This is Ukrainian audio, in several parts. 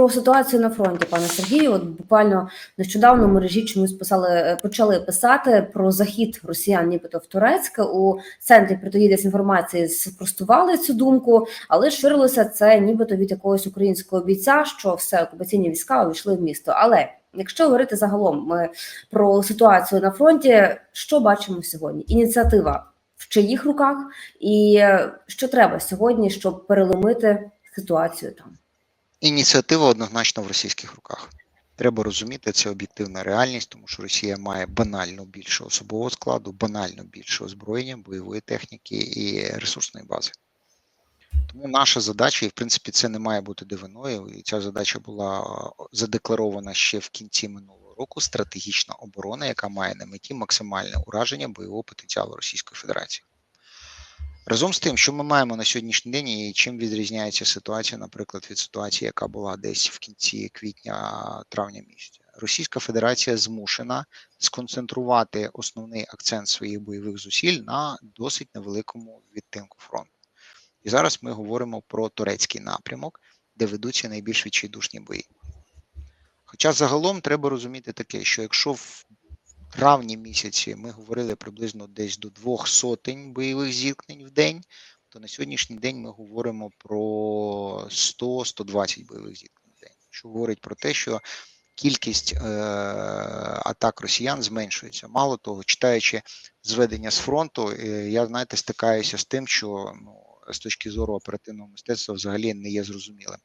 про ситуацію на фронті, пане Сергію. От буквально нещодавно в мережі чомусь писали, е, почали писати про захід росіян, нібито в Турецьк. У центрі протидії дезінформації спростували цю думку, але ширилося це нібито від якогось українського бійця, що все окупаційні війська увійшли в місто. Але якщо говорити загалом ми про ситуацію на фронті, що бачимо сьогодні? Ініціатива в чиїх руках, і е, що треба сьогодні, щоб переломити ситуацію там. Ініціатива однозначно в російських руках. Треба розуміти, це об'єктивна реальність, тому що Росія має банально більше особового складу, банально більше озброєння, бойової техніки і ресурсної бази. Тому наша задача, і в принципі це не має бути дивиною, і ця задача була е, задекларована ще в кінці минулого року. Стратегічна оборона, яка має на меті максимальне ураження бойового потенціалу Російської Федерації. Разом з тим, що ми маємо на сьогоднішній день, і чим відрізняється ситуація, наприклад, від ситуації, яка була десь в кінці квітня-травня місяця, Російська Федерація змушена сконцентрувати основний акцент своїх бойових зусиль на досить невеликому відтинку фронту. І зараз ми говоримо про турецький напрямок, де ведуться найбільш відчайдушні бої. Хоча загалом треба розуміти таке, що якщо в травні місяці ми говорили приблизно десь до двох сотень бойових зіткнень в день, то на сьогоднішній день ми говоримо про 100-120 бойових зіткнень в день, що говорить про те, що кількість е, атак росіян зменшується. Мало того, читаючи зведення з фронту, е, я знаєте, стикаюся з тим, що ну, з точки зору оперативного мистецтва взагалі не є зрозумілим.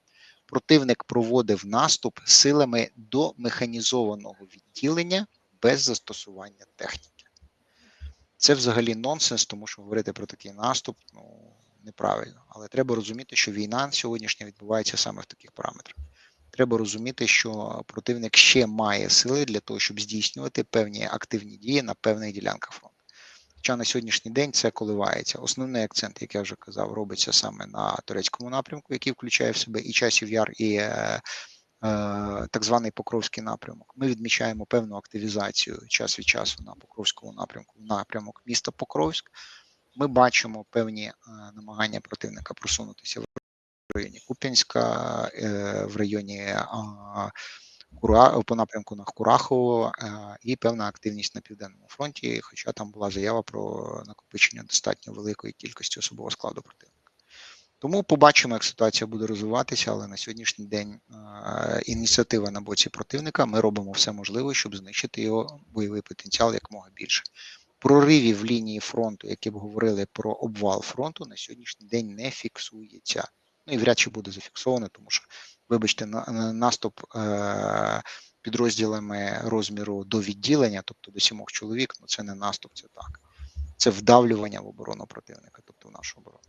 Противник проводив наступ силами до механізованого відділення без застосування техніки. Це взагалі нонсенс, тому що говорити про такий наступ ну, неправильно. Але треба розуміти, що війна сьогоднішня відбувається саме в таких параметрах. Треба розуміти, що противник ще має сили для того, щоб здійснювати певні активні дії на певних ділянках фронту. Хоча на сьогоднішній день це коливається. Основний акцент, як я вже казав, робиться саме на турецькому напрямку, який включає в себе і часів яр, і е, так званий Покровський напрямок. Ми відмічаємо певну активізацію час від часу на Покровському напрямку, напрямок міста Покровськ. Ми бачимо певні е, намагання противника просунутися в районі Куп'янська, е, в районі е, Кура по напрямку на Курахово е, і певна активність на південному фронті. Хоча там була заява про накопичення достатньо великої кількості особового складу противника. Тому побачимо, як ситуація буде розвиватися, але на сьогоднішній день е, ініціатива на боці противника. Ми робимо все можливе, щоб знищити його бойовий потенціал якомога більше. Проривів лінії фронту, які б говорили про обвал фронту, на сьогоднішній день не фіксується. Ну і вряд чи буде зафіксовано, тому що, вибачте, на, на наступ е, підрозділами розміру до відділення, тобто до сімох чоловік, ну це не наступ, це так. Це вдавлювання в оборону противника, тобто в нашу оборону.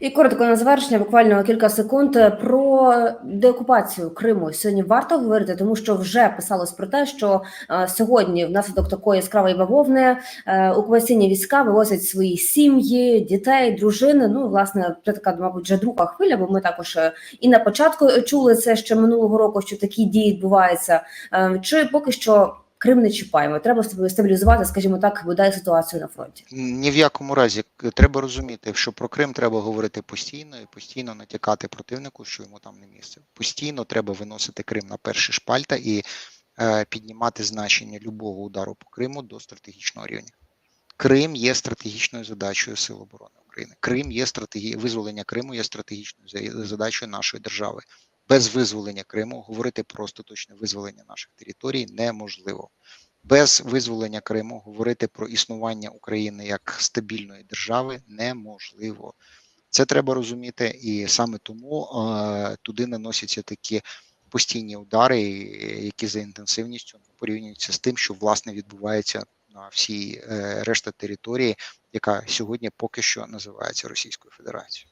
І коротко на завершення, буквально кілька секунд е, про деокупацію Криму. Сьогодні варто говорити, тому що вже писалось про те, що е, сьогодні, внаслідок такої яскравої бавовни, е, окупаційні війська вивозять свої сім'ї, дітей, дружини. Ну, власне, це така, мабуть, вже друга хвиля, бо ми також і на початку чули це ще минулого року, що такі дії відбуваються. Чи поки що Крим не чіпаємо? Треба стабілізувати, скажімо так, бодай ситуацію на фронті. Ні в якому разі треба розуміти, що про Крим треба говорити постійно і постійно натякати противнику, що йому там не місце. Постійно треба виносити Крим на перші шпальта і е, піднімати значення любого удару по Криму до стратегічного рівня. Крим є стратегічною задачею Сил оборони України. Крим є стратегі... визволення Криму є стратегічною задачею нашої держави. Без визволення Криму говорити про остаточне визволення наших територій неможливо. Без визволення Криму говорити про існування України як стабільної держави неможливо. Це треба розуміти, і саме тому е, туди наносяться такі постійні удари, які за інтенсивністю порівнюються з тим, що власне відбувається на всій е, решта території, яка сьогодні поки що називається Російською Федерацією.